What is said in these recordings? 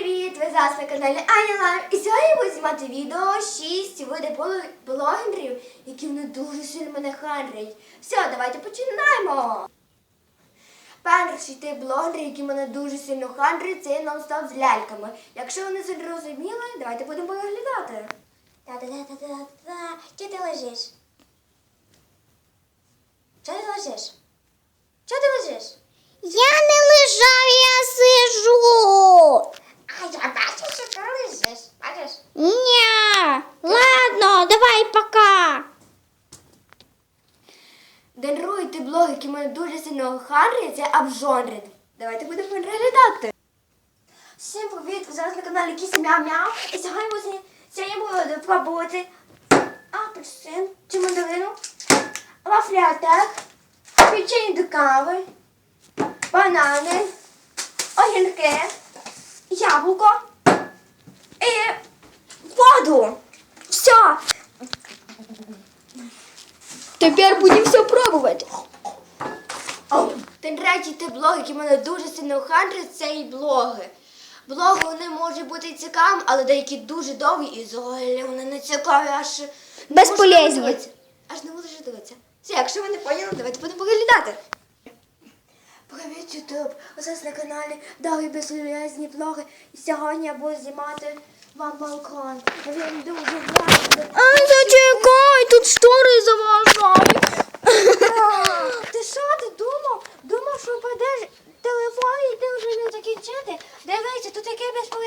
привіт! Ви зараз на каналі Аня Лайм. І сьогодні я буду знімати відео 6 види блог- блогерів, які вони дуже сильно мене хандрять. Все, давайте починаємо. Перший тип блогерів, які мене дуже сильно хандрять, це нон-стоп з ляльками. Якщо ви не зрозуміли, давайте будемо переглядати. Та-та-та-та-та-та. Чого ти лежиш? Чого ти лежиш? Чого ти лежиш? Я не лежав, я сижу. А я бачу, що ти лежиш. Бачиш? Ня. Ладно, давай пока. Другий тип блог, який мене дуже сильно хандрить, це обжонрит. Давайте будемо переглядати. Всім привіт! Ви зараз на каналі Кіся Мяу Мяу. І сьогодні ми сьогодні буду пробувати апельсин чи мандарину, вафлятек, печень до кави, банани, огірки, яблуко і воду. Все. Тепер будемо все пробувати. Та третій тип блог, який мене дуже сильно хандрить, це і блоги. Блоги вони можуть бути цікавими, але деякі дуже довгі і взагалі вони не цікаві, аж не Безполезні. Аж не можу дивитися. Все, якщо ви не поняли, давайте будемо поглядати. Привіт, Ютуб! Ось на каналі Довгі безполезні блоги. І сьогодні я буду знімати вам балкон. Він дуже гарний. А зачекай, тут штори Тут.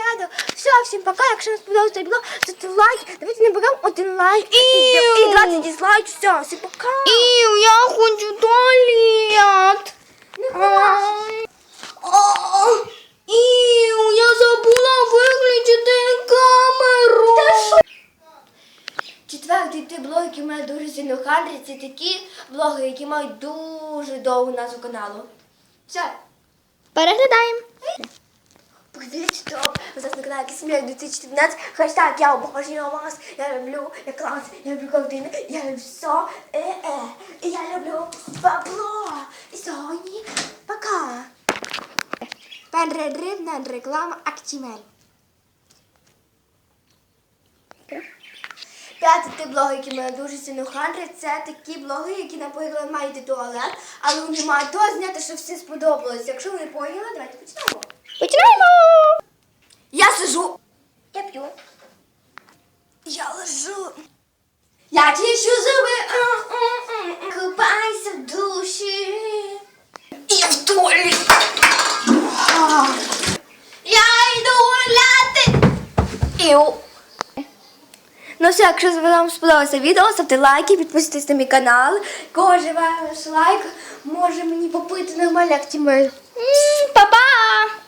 Все, всім пока. Якщо вам сподобалося відео, ставте лайк. Давайте наберемо один лайк і, Іу. і 20 дизлайк. Все, всім пока. Ів, я хочу туалет. Не. О, я забула виключити камеру. Четвертий тип блогів, які мене дуже сильно хандрять, це такі блоги, які мають дуже довгу назву каналу. Все. Переглядаємо. Каналі Кисмір 2014. Хештаг я обожнюю вас. Я люблю, я клас, я люблю картини, я люблю все. Е -е. І я люблю бабло. І сьогодні пока. Переривна реклама Актімель. П'ятий блоги, які мене дуже сильно хандрять, це такі блоги, які, наприклад, мають туалет, але вони мають то зняти, щоб всім сподобалось. Якщо ви не поняли, давайте почнемо. Починаємо. Я сижу. Я п'ю. Я лежу. Я тіщу зуби. Купайся в душі. Я в. А. Я йду гуляти. Іу. Ну все, якщо вам сподобалося відео, ставте лайки, підписуйтесь на мій канал. Кожен ваш лайк може мені попити нормально, як тімей. Па-па.